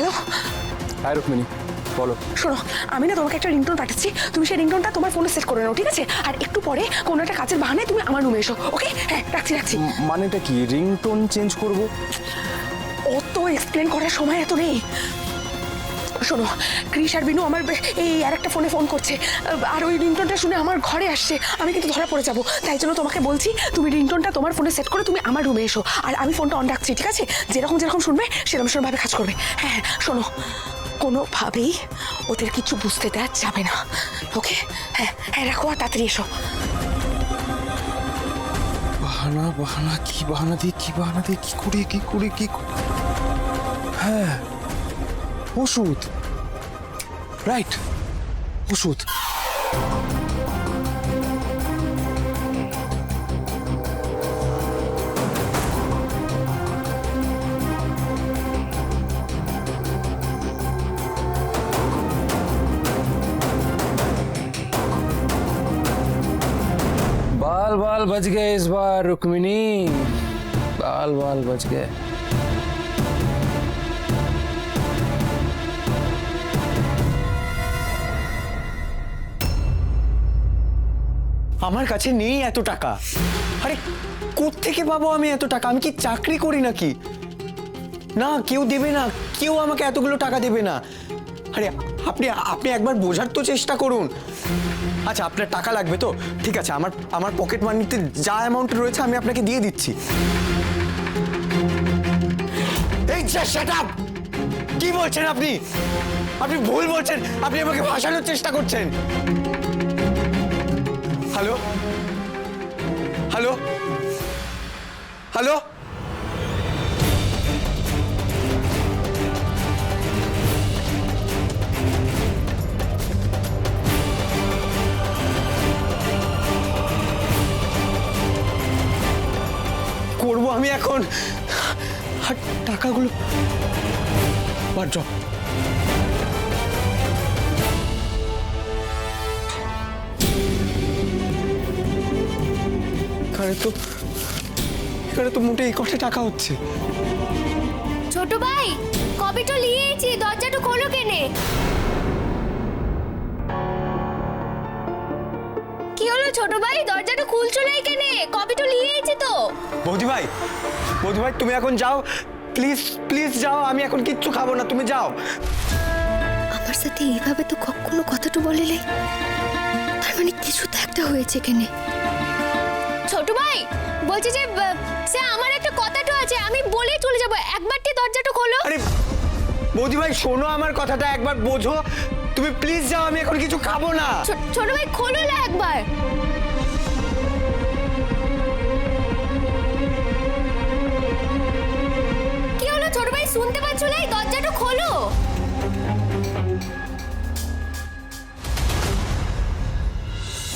Hello হ্যাঁ রুক্মিণী বলো শোনো আমি না তোমাকে একটা রিংটোন পাঠাচ্ছি। তুমি সেই রিংটোনটা তোমার ফোনে সেট করে নাও ঠিক আছে? আর একটু পরে কোনো একটা কাজের বাহানায় তুমি আমার রুমে এসো ওকে হ্যাঁ রাখছি রাখছি। মানেটা কি? রিংটোন চেঞ্জ করব? অত এক্সপ্লেন করার সময় এত নেই। শোনো ক্রিস আর বিনু আমার এই আর একটা ফোনে ফোন করছে। আর ওই রিংটোনটা শুনে আমার ঘরে আসছে। আমি কিন্তু ধরা পড়ে যাব। তাই জন্য তোমাকে বলছি, তুমি রিংটোনটা তোমার ফোনে সেট করে তুমি আমার রুমে এসো। আর আমি ফোনটা অন রাখছি, ঠিক আছে? যেরকম যেরকম শুনবে, সেরকম সেরকমভাবে কাজ করবে। হ্যাঁ হ্যাঁ শোনো। কোনোভাবেই ওদের কিছু বুঝতে দেওয়া যাবে না। ওকে? হ্যাঁ হ্যাঁ রাখো আর তাড়াতাড়ি এসো। বাহানা বাহানা, কি বাহানা দিয়ে, কি বাহানা দিয়ে, কি করি কি করি, কি হ্যাঁ। ওষুধ রাইট ওষুধ बाल बाल बच गए इस बार रुक्मिणी बाल बाल बच गए আমার কাছে নেই এত টাকা। আরে থেকে পাবো আমি এত টাকা? আমি কি চাকরি করি নাকি? না, কেউ দেবে না। কেউ আমাকে এতগুলো টাকা দেবে না। আরে, আপনি আপনি একবার বোঝার তো চেষ্টা করুন। আচ্ছা আপনার টাকা লাগবে তো? ঠিক আছে, আমার আমার পকেট মানিতে যা অ্যামাউন্ট রয়েছে আমি আপনাকে দিয়ে দিচ্ছি। এই কি বলছেন আপনি? আপনি ভুল বলছেন। আপনি আমাকে ভাসানোর চেষ্টা করছেন। হ্যালো হ্যালো হ্যালো করব আমি এখন। আর টাকাগুলো বাট এখানে তো এখানে তো মোটে এই কটা টাকা হচ্ছে। ছোট ভাই কবিটা লিয়েছি দরজাটা খোলো কেনে। কি হলো ছোট ভাই দরজাটা খুলছো না কেনে? কবিটা লিয়েছি তো? বৌদি ভাই বৌদি ভাই তুমি এখন যাও। প্লিজ প্লিজ যাও আমি এখন কিচ্ছু খাব না তুমি যাও। আমার সাথে এইভাবে তো কখনো কথাটা বলেলে? তার মানে কিছু তো একটা হয়েছে কেনে। বলছি যে সে আমার একটা কথাটা আছে আমি বলেই চলে যাব। একবারটি দরজাটা খোলো? আরে বৌদি ভাই শোনো আমার কথাটা একবার বোঝো। তুমি প্লিজ যাও আমি এখন কিছু খাব না। ছোট ভাই খোলো না একবার।